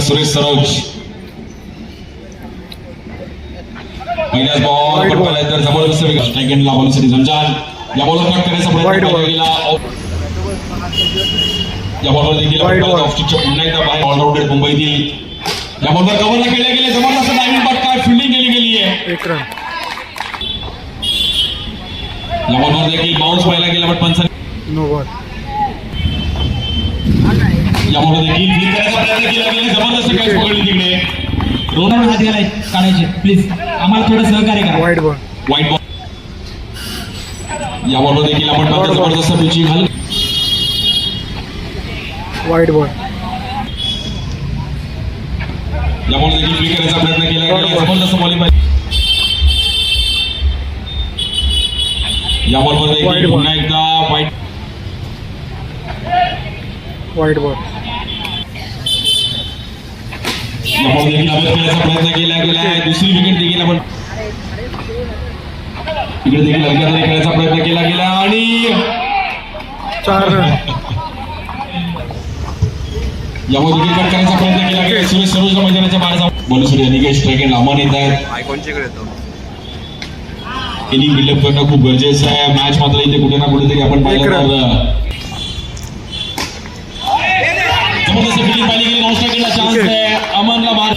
सुरेश सरोज. पहिल्याच बॉल पण. तर ज़बरदस्त स्ट्राईक एंडला बॉलसाठी झंझान या बॉलवर कट करण्याचा प्रयत्न केला या बॉलवर देखील ऑफस्टिकच्या पुन्हा एकदा बाहेर ऑलराऊंडेड मुंबईतील. या बॉलवर कव्हरला केले गेले ज़बरदस्त टायमिंग बट काय फिल्डिंग केली गेली आहे. या बॉलवर देखील बाउन्स पाहिला गेला बट पंचांनी नो बॉल या बॉलवर देखील फिल्ड करायचा प्रयत्न केला गेला जबरदस्त कॅच पकडली तिकडे. रोडवर हात घालाय काढायचे प्लीज आम्हाला थोडं सहकार्य करा. वाईट बॉल वाईट बॉल या बॉलवर देखील आपण पाहतो जबरदस्त पिचिंग घाल वाईट बॉल या बॉल देखील करायचा प्रयत्न केला गेला. जबरदस्त बॉलिंग या बॉलवर Wide देखील. पुन्हा एकदा वाईट वाईट बॉल प्रयत्न केला गेला आहे. दुसरी विकेट देखील आपण इकडे देखील हलक्या तरी खेळायचा प्रयत्न केला गेला आणि चार रन. यावर देखील कट करायचा प्रयत्न केला गेला सुरेश सरोजला मैदानाच्या बाहेर जाऊन. बॉलिंग अनिकेश स्ट्राईक एंड लांबून येत आहेत. इनिंग बिल्डअप करणं खूप गरजेचं आहे. मॅच मात्र इथे कुठे ना कुठेतरी आपण पाहिलं. तर चान्स. आहे. अमनला मार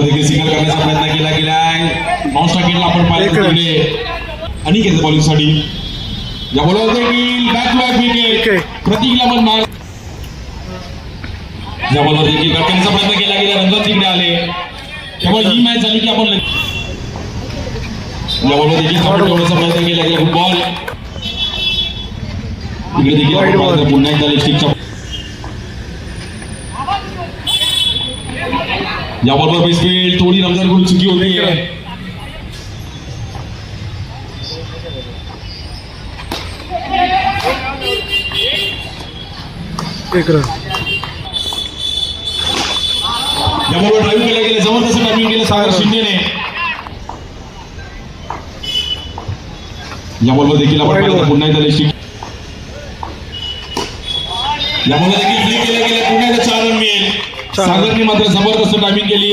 देखील सिंगल करण्याचा प्रयत्न केला आपण. तिकडे अनिकेत बॉलिंगसाठी या बॉलवर देखील back to back wicket Okay. प्रतीकला पण मार. या बॉलवर देखील कट करण्याचा प्रयत्न केला गेला. रंजन तिकडे आले. त्यामुळे ही मॅच झाली की आपण या बॉलवर देखील support करण्याचा प्रयत्न केला गेला. बॉल इकडे देखील आपण Wide ball. पाहतो. पुन्हा एकदा लिस्टिकच्या या बॉलवर बेसफील्ड थोडी रमजानकडून चुकी होती एक रन. एक रन या बॉलवर ड्राईव्ह केला गेला जबरदस्त टायमिंग केलं सागर शिंदेने या बॉलवर देखील आपण. पुन्हा एकदा लिस्टिक या बॉलवर देखील केला गेला पुन्हा एकदा चार रन मिळेल. सागरने मात्र जबरदस्त टायमिंग केली.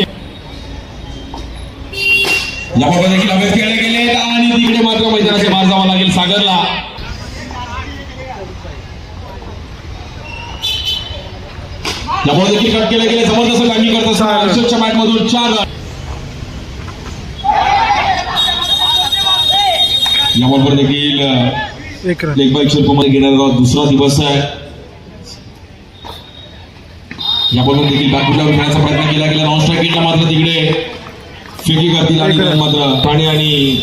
या देखील अभ्यास केले गेले आणि तिकडे मात्र मैदानाच्या बाहेर जावं लागेल सागरला. बॉल देखील कट केला गेला जबरदस्त टायमिंग करत असताना मॅच मधून चार. रन या बॉलवर देखील एक रन लेग बाईक शिल्पमध्ये घेणारा दुसरा दिवस आहे. या बॉलवर देखील बॅकफुटला खेळण्याचा प्रयत्न केला गेला नॉन स्ट्राईकिंगला मात्र तिकडे फेकी करतील आणि. मात्र ठाणे आणि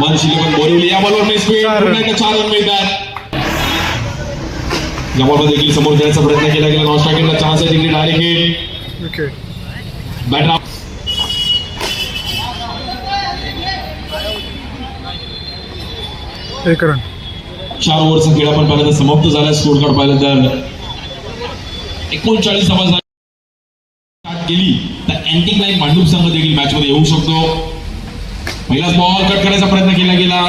मनशिले पण बोरिवली. या बॉलवर चार रन. चार रन मिळतात. या बॉलवर देखील समोर खेळण्याचा प्रयत्न केला गेला नॉन स्ट्राईकिंगला चान्स आहे तिकडे डायरेक्ट हिट बॅटर एक रन चार ओव्हरचा खेळ आपण पाहिलं तर समाप्त झाला. स्कोर कार्ड पाहिलं तर एकोणचाळीस धावा केली तर अँटिक लाईन मांडूप संघ देखील मॅच मध्ये येऊ शकतो. पहिलाच बॉल कट करण्याचा प्रयत्न केला गेला.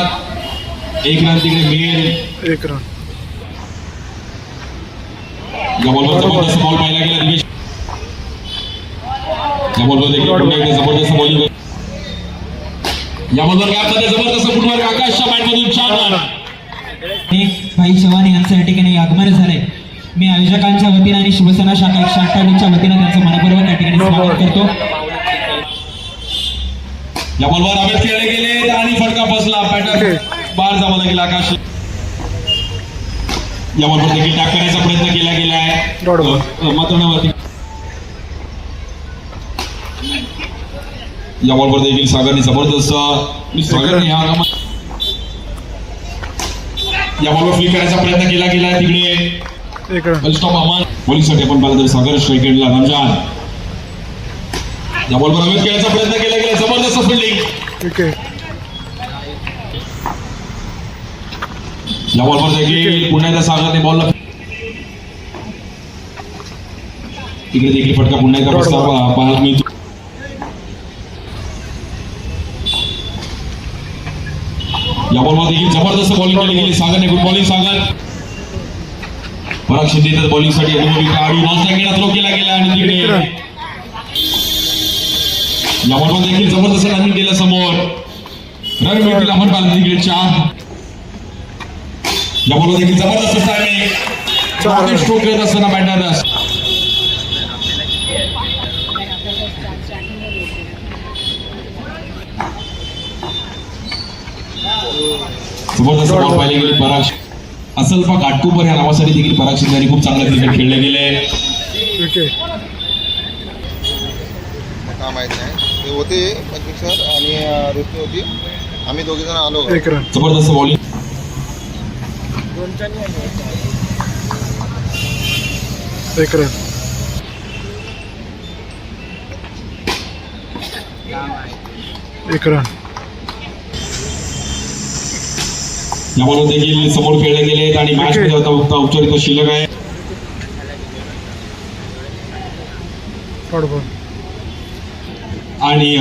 एक रन तिकडे मिळेल. एक रन या बॉलवर जबरदस्त बॉल पाहिला गेला दिवेश या बॉलवर देखील पुन्हा एकदा जबरदस्त बॉलिंग या बॉलवर काय जबरदस्त फुटवर्क आकाशच्या बॅट मधून चार रन एक भाई चव्हाण यांचं या ठिकाणी आगमन झालंय. मी आयोजकांच्या वतीनं आणि शिवसेना शाखा एकशे अठ्ठावीसच्या वतीनं त्यांचं मनपूर्वक या ठिकाणी स्वागत करतो. या बॉलवर अभ्यास खेळले गेले आणि फटका बसला पॅटर्न बाहेर जावं लागेल आकाश. या बॉलवर देखील टॅप करण्याचा प्रयत्न केला गेला आहे नव्हती या बॉलवर देखील सागरने जबरदस्त मी सागरने या बॉलवर फ्लिक करायचा प्रयत्न केला गेला आहे तिकडे. बॉलिंगसाठी आपण पाहिलं तर सागर स्ट्राईकेडला रमजान या बॉलवर अभ्यास खेळायचा प्रयत्न केला गेला. जबरदस्त फिल्डिंग या बॉलवर देखील पुन्हा एकदा सागरने बॉलला तिकडे देखील फटका पुन्हा एकदा बसला पाहायला मिळतो या बॉलवर देखील जबरदस्त बॉलिंग केली गेली. सागरने गुड बॉलिंग सागर. पराग शिंदे तर बॉलिंगसाठी अनुभवी नॉनस्ट्राईक गेला थ्रो केला गेला आणि तिकडे एक रन. या बॉलमध्ये देखील जबरदस्त रनिंग केलं समोर. रन मिळतील अमर पाल तिकडे चार या बॉलमध्ये देखील जबरदस्त टायमिंग. स्ट्रोक करत असताना बॅटर जबरदस्त बॉल पाहिले गेले पराग. असल्फा घाटकोपर या नावासाठी देखील पराग शिंदे खूप चांगलं क्रिकेट खेळले गेले. विकेट का माहीत नाही. ते होते पंचवीस सर आणि होती. आम्ही दोघे जण आलो एक रन जबरदस्त बॉलिंग एक रन एक रन बॉल देखील समोर खेळले गेले आणि मॅच मध्ये आता फक्त औपचारिक शिल्लक आहे. आणि